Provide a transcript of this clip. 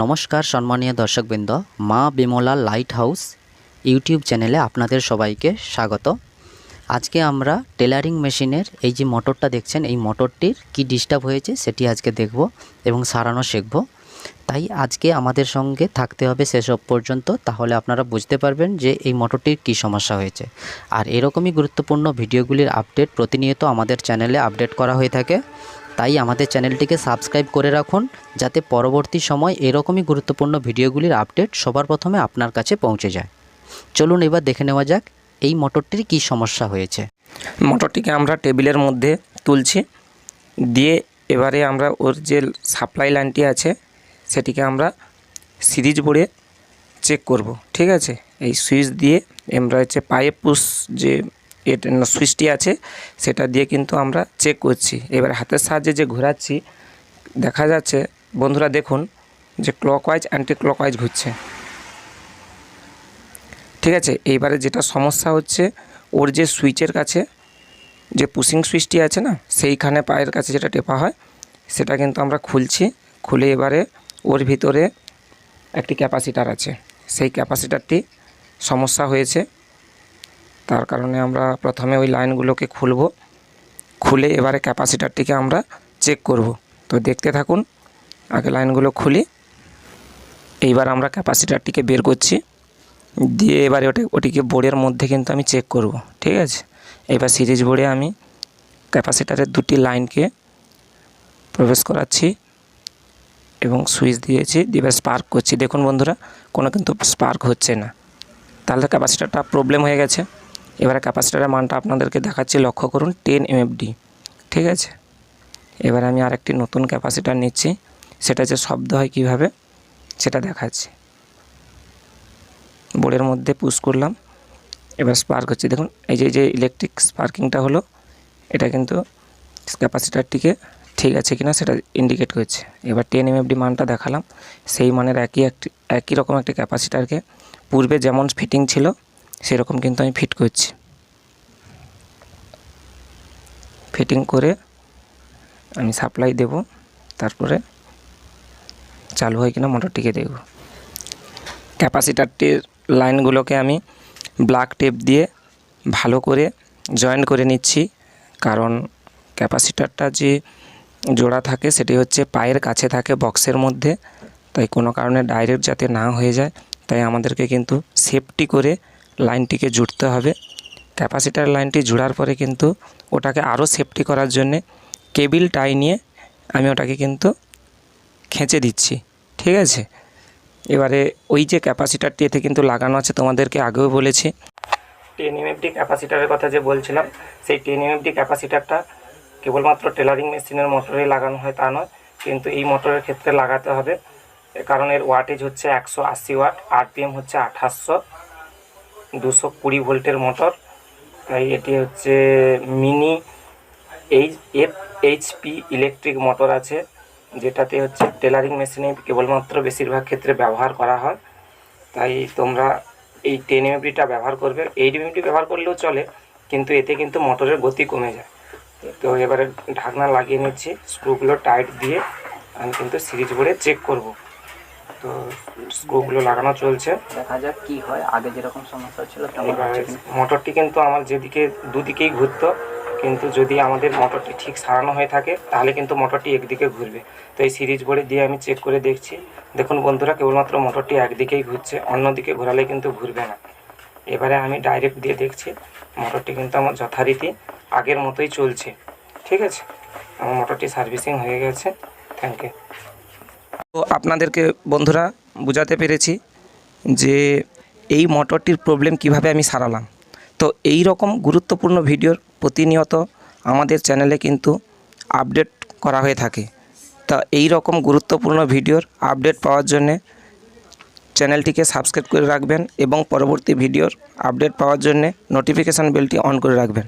নমস্কার সম্মানীয় দর্শকবৃন্দ, মা বিমলা লাইট হাউস ইউটিউব চ্যানেলে আপনাদের সবাইকে স্বাগত। আজকে আমরা টেলারিং মেশিনের এই যে মোটরটা দেখছেন, এই মোটরটির কি ডিস্টার্ব হয়েছে সেটি আজকে দেখব এবং সারানো শিখব। তাই আজকে আমাদের সঙ্গে থাকতে হবে সেসব পর্যন্ত, তাহলে আপনারা বুঝতে পারবেন যে এই মোটরটির কি সমস্যা হয়েছে। আর এরকমই গুরুত্বপূর্ণ ভিডিওগুলির আপডেট প্রতিনিয়ত আমাদের চ্যানেলে আপডেট করা হয়ে থাকে। তাই আমাদের চ্যানেলটিকে সাবস্ক্রাইব করে রাখুন, যাতে পরবর্তী সময় এরকমই গুরুত্বপূর্ণ ভিডিওগুলির আপডেট সবার প্রথমে আপনার কাছে পৌঁছে যায়। চলুন এবার দেখে নেওয়া যাক, এই মোটরটির কি সমস্যা হয়েছে। মোটরটিকে আমরা টেবিলের মধ্যে তুলছি, দিয়ে এবারে আমরা ওর যে সাপ্লাই লাইনটি আছে, সেটিকে আমরা সিরিজ বোর্ডে চেক করব, ঠিক আছে? এই সুইচ দিয়ে আমরা হচ্ছে পাইপ পুশ যে এটা সুইচটি আছে, সেটা দিয়ে কিন্তু আমরা চেক করছি। এবার হাতের সাহায্যে যে ঘোরাচ্ছি, দেখা যাচ্ছে, বন্ধুরা দেখুন যে ক্লকওয়াইজ অ্যান্টি ক্লকওয়াইজ ঘুরছে। ঠিক আছে, এইবারে যেটা সমস্যা হচ্ছে, ওর যে সুইচের কাছে যে পুশিং সুইচটি আছে না, সেইখানে পায়ের কাছে যেটা টেপা হয়, সেটা কিন্তু আমরা খুলছি, খুলে এবারে ওর ভিতরে একটি ক্যাপাসিটার আছে। সেই ক্যাপাসিটারটি সমস্যা হয়েছে। তার কারণে আমরা প্রথমে ওই লাইনগুলোকে খুলব, খুলে এবারে ক্যাপাসিটারটিকে আমরা চেক করব। তো দেখতে থাকুন, আগে লাইনগুলো খুলি, এইবার আমরা ক্যাপাসিটারটিকে বের করছি, দিয়ে এবারে ওটা, ওটিকে বোর্ডের মধ্যে কিন্তু আমি চেক করব, ঠিক আছে? এবার সিরিজ বোর্ডে আমি ক্যাপাসিটারের দুটি লাইনকে প্রবেশ করাচ্ছি এবং সুইচ দিয়েছি, দিয়ে স্পার্ক করছি। দেখুন বন্ধুরা, কোনো কিন্তু স্পার্ক হচ্ছে না। তাহলে ক্যাপাসিটারটা প্রবলেম হয়ে গেছে। এবারে ক্যাপাসিটারের মানটা আপনাদেরকে দেখাচ্ছি, লক্ষ্য করুন টেন এমএফডি ঠিক আছে? এবার আমি আরেকটি নতুন ক্যাপাসিটার নিচ্ছি, সেটা যে শব্দ হয় কীভাবে, সেটা দেখাচ্ছি। বোর্ডের মধ্যে পুশ করলাম, এবার স্পার্ক হচ্ছে, দেখুন, এই যে যে ইলেকট্রিক স্পার্কিংটা হলো, এটা কিন্তু ক্যাপাসিটারটিকে ঠিক আছে কিনা সেটা ইন্ডিকেট করছে। এবার টেন এমএফডি মানটা দেখালাম, সেই মানের একই একটি, একই রকম একটি ক্যাপাসিটারকে, পূর্বে যেমন ফিটিং ছিল সেরকম কিন্তু আমি ফিট করছি। ফিটিং করে আমি সাপ্লাই দেব, তারপরে চালু হয় কিনা মোটরটিকে দেখব। ক্যাপাসিটারটির লাইনগুলোকে আমি ব্ল্যাক টেপ দিয়ে ভালো করে জয়েন করে নিচ্ছি, কারণ ক্যাপাসিটারটা যে জোড়া থাকে সেটি হচ্ছে পায়ের কাছে থাকে বক্সের মধ্যে, তাই কোনো কারণে ডাইরেক্ট যাতে না হয়ে যায়, তাই আমাদেরকে কিন্তু সেফটি করে লাইনটিকে জুড়তে হবে। ক্যাপাসিটার লাইনটি জোড়ার পরে কিন্তু ওটাকে আরও সেফটি করার জন্যে কেবিল টাই নিয়ে আমি ওটাকে কিন্তু খেঁচে দিচ্ছি। ঠিক আছে? এবারে ওই যে ক্যাপাসিটারটি এতে কিন্তু লাগানো আছে, তোমাদেরকে আগেও বলেছি। টেন এমএফডি ক্যাপাসিটারের কথা যে বলছিলাম, সেই টেন এমএফডি ক্যাপাসিটারটা কেবলমাত্র টেলারিং মেশিনের মোটরে লাগানো হয়, তা নয়। কিন্তু এই মোটরের ক্ষেত্রে লাগাতে হবে। কারণ এর ওয়াটেজ হচ্ছে একশো আশি ওয়াট আরপিএম হচ্ছে আঠাশশো। দুশো কুড়ি ভোল্টের মোটর। তাই এটি হচ্ছে mini H, F HP electric motor আছে, যেটাতে হচ্ছে টেলারিং মেশিনে কেবলমাত্র বেশিরভাগ ক্ষেত্রে ব্যবহার করা হয়। তাই তোমরা এই টেন এমএফডিটা ব্যবহার করবে। এইট এমএফডি ব্যবহার করলেও চলে, কিন্তু এতে কিন্তু মোটরের গতি কমে যায়। তো এবারে ঢাকনা লাগিয়ে নিচ্ছি, স্ক্রুগুলো টাইট দিয়ে আমি কিন্তু সিরিজ বোর্ডে চেক করব। তো স্ক্রুগুলো লাগানো চলছে। দেখা যাক কি হয়। আগে যেরকম সমস্যা ছিল মোটরটি কিন্তু আমার যেদিকে দুদিকেই ঘুরতো। কিন্তু যদি আমাদের মোটরটি ঠিক সারানো হয়ে থাকে তাহলে কিন্তু মোটরটি একদিকে ঘুরবে। তো এই সিরিজ বোর্ডে দিয়ে আমি চেক করে দেখছি। দেখুন বন্ধুরা কেবলমাত্র মোটরটি একদিকেই ঘুরছে অন্যদিকে ঘোরালে কিন্তু ঘুরবে না। এবারে আমি ডাইরেক্ট দিয়ে দেখছি মোটরটি কিন্তু আমার যথারীতি আগের মতোই চলছে। ঠিক আছে? আমার মোটরটি সার্ভিসিং হয়ে গেছে। Thank you. তো আপনাদেরকে বন্ধুরা বোঝাতে পেরেছি যে এই মোটরটির প্রবলেম কীভাবে আমি সারালাম। তো এই রকম গুরুত্বপূর্ণ ভিডিওর প্রতিনিয়ত আমাদের চ্যানেলে কিন্তু আপডেট করা হয়ে থাকে। তা এই রকম গুরুত্বপূর্ণ ভিডিওর আপডেট পাওয়ার জন্যে চ্যানেলটিকে সাবস্ক্রাইব করে রাখবেন এবং পরবর্তী ভিডিওর আপডেট পাওয়ার জন্যে নোটিফিকেশান বেলটি অন করে রাখবেন।